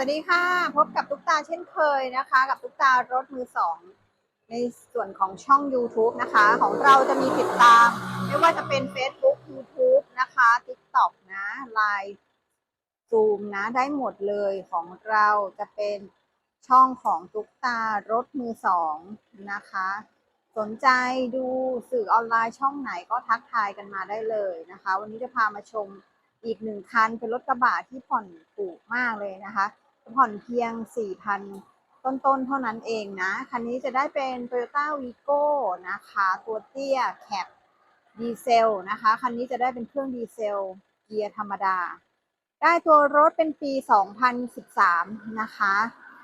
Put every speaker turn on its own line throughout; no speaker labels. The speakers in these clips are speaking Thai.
วัสดีค่ะ พบกับตุ๊กตาเช่นเคยนะคะ กับตุ๊กตารถมือสองในส่วนของช่อง YouTube นะคะ ของเราจะมีติดตาม ไม่ว่าจะเป็น Facebook YouTube นะคะ TikTok นะ Line Zoom นะ ได้หมดเลยของเราจะเป็นช่องของตุ๊กตารถมือสองนะคะ สนใจดูสื่อออนไลน์ช่องไหนก็ทักทายกันมาได้เลยนะคะ วันนี้จะพามาชมอีกหนึ่งคันเป็นรถกระบะที่ผ่อนถูกมากเลยนะคะ ผ่อนเพียง 4,000 ต้นๆ เท่านั้นเองนะ คันนี้จะได้เป็น Toyota Vigo นะคะ ตัวเตี้ยแคปดีเซลนะคะ คันนี้จะได้เป็นเครื่องดีเซล เกียร์ธรรมดา ได้ตัวรถเป็นปี 2013 นะคะ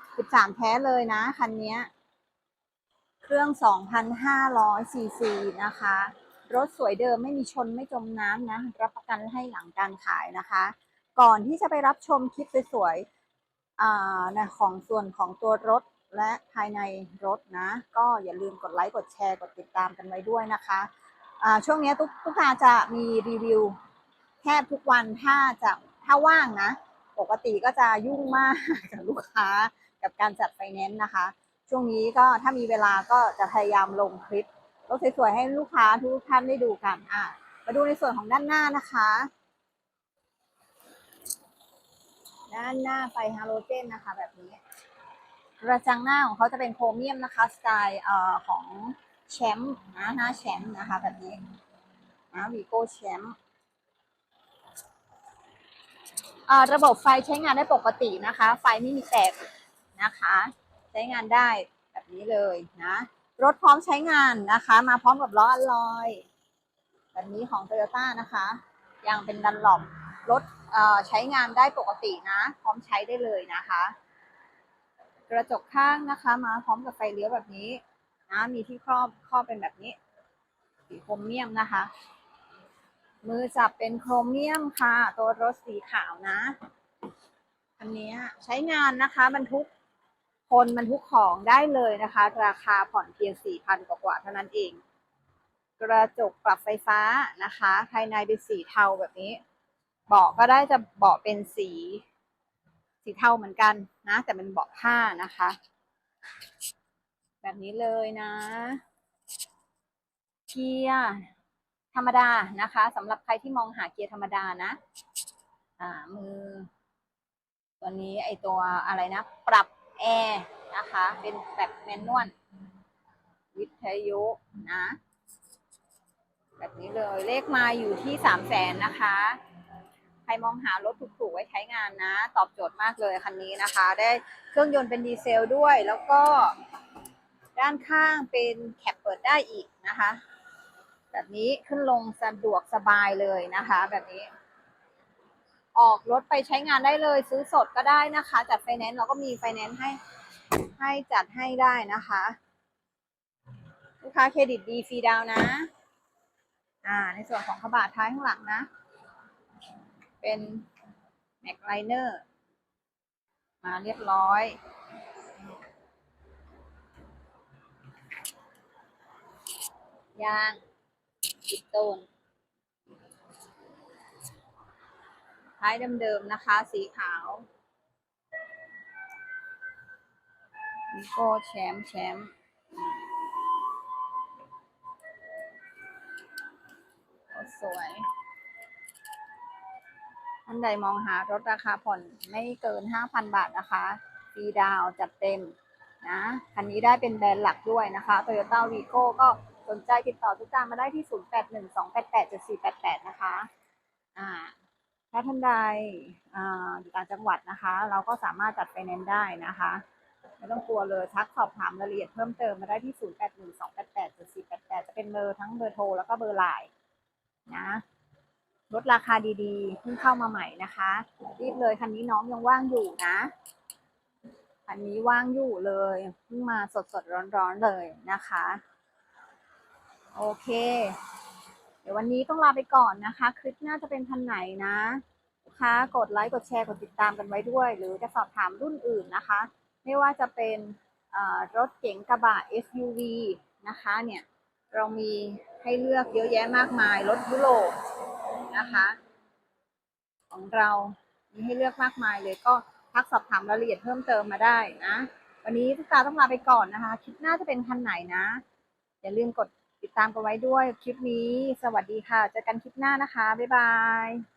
13 แท้เลยนะ คันนี้เครื่อง 2,500 ซีซีนะคะ รถสวยเดิมไม่มีชนไม่จมน้ำนะ รับประกันให้หลังการขายนะคะ ก่อนที่จะไปรับชมคลิปสวยๆ นะของส่วนของตัวรถและภายในรถนะ ก็อย่าลืมกดไลค์กดแชร์กดติดตามกันไว้ด้วยนะคะอ่าช่วงนี้ตุ๊กตุ๊กาจะมีรีวิวแทบทุกวันถ้าจะถ้าว่างนะ ปกติก็จะยุ่งมากกับลูกค้ากับการจัดไฟแนนซ์นะคะ ช่วงนี้ก็ถ้ามีเวลาก็จะพยายามลงคลิปรถสวยๆให้ลูกค้าทุกท่านได้ดูกันอะมาดูในส่วนของด้านหน้านะคะ ด้านหน้าไฟฮาโลเจนนะคะ แบบนี้กระจังหน้าของเขาจะเป็นโครเมียมนะคะสไตล์เอ่อของแชมป์นะหน้าแชมป์นะคะ แบบนี้นะวีโก้แชมป์อ่าระบบไฟใช้งานได้ปกตินะคะ ไฟไม่มีแตกนะคะ ใช้งานได้แบบนี้เลยนะ รถพร้อมใช้งานนะคะ มาพร้อมกับล้ออลลอย แบบนี้ของ Toyota นะคะยางเป็นดันหลอม รถใช้งานได้ปกตินะ พร้อมใช้ได้เลยนะคะ กระจกข้างนะคะ มาพร้อมกับไฟเลี้ยวแบบนี้นะมีที่ครอบครอบเป็นแบบนี้ สีโครเมียมนะคะ มือจับเป็นโครเมียมค่ะ ตัวรถสีขาวนะอันนี้ใช้งานนะคะบรรทุกคนบรรทุกของได้เลยนะคะ ราคาผ่อนเพียงสี่พันกว่าเท่านั้นเอง กระจกปรับไฟฟ้านะคะ ภายในเป็นสีเทาแบบนี้ เบาะก็ได้จะเบาะเป็นสี สีเทาเหมือนกันนะ แต่เป็นเบาะผ้านะคะ แบบนี้เลยนะ เกียร์ธรรมดานะคะสำหรับใครที่มองหาเกียร์ธรรมดานะ อ่ามือ ตัวนี้ไอตัวอะไรนะ ปรับแอร์นะคะ เป็นแบบแมนนวลวิทยุนะ แบบนี้เลยเลขมาอยู่ที่สามแสนนะคะ ใครมองหารถถูกๆไว้ใช้งานนะ ตอบโจทย์มากเลยคันนี้นะคะ ได้เครื่องยนต์เป็นดีเซลด้วย แล้วก็ด้านข้างเป็นแคปเปิดได้อีกนะคะ แบบนี้ขึ้นลงสะดวกสบายเลยนะคะ แบบนี้ ออกรถไปใช้งานได้เลย ซื้อสดก็ได้นะคะ จัดไฟแนนซ์เราก็มีไฟแนนซ์ให้ให้จัดให้ได้นะคะ ลูกค้าเครดิตดีฟรีดาวน์นะอ่า ในส่วนของกระบะท้ายข้างหลังนะ เป็นแม็กไลเนอร์มาเรียบร้อยยางติดโตนท้ายเดิมๆนะคะ สีขาววิโก้แชมป์แชมป์โอ้สวย ท่านใดมองหารถราคาผ่อนไม่เกิน 5,000 บาทนะคะฟรีดาวจัดเต็มนะคันนี้ได้เป็นแบรนด์หลักด้วยนะคะ Toyota Vigo ก็สนใจติดต่อทุกจานมาได้ที่ 0812887488 นะคะอ่าถ้าท่านใดอ่าอยู่ต่างจังหวัดนะคะ เราก็สามารถจัดไฟแนนได้นะคะไม่ต้องกลัวเลยทักสอบถามรายละเอียดเพิ่มเติมมาได้ที่ 0812887488 จะเป็นเบอร์ทั้งเบอร์โทรแล้วก็เบอร์ไลน์นะ ลดราคาดีๆเพิ่งเข้ามาใหม่นะคะ รีบเลยคันนี้น้องยังว่างอยู่นะคันนี้ว่างอยู่เลยเพิ่งมาสดๆร้อนๆเลยนะคะ โอเค เดี๋ยววันนี้ต้องลาไปก่อนนะคะ คลิปหน้าจะเป็นทันไหนนะลูกค้ากดไลค์กดแชร์กดติดตามกันไว้ด้วย หรือจะสอบถามรุ่นอื่นนะคะ ไม่ว่าจะเป็นรถเก๋งกระบะ SUV นะคะเนี่ยเรามีให้เลือกเยอะแยะมากมาย รถยุโรป นะคะ ของเรามีให้เลือกมากมายเลยก็ทักสอบถามรายละเอียดเพิ่มเติมมาได้นะ วันนี้ตุ๊กตาต้องลาไปก่อนนะคะ คลิปหน้าจะเป็นคันไหนนะ อย่าลืมกดติดตามกันไว้ด้วยคลิปนี้ สวัสดีค่ะ เจอกันคลิปหน้านะคะ บ๊ายบาย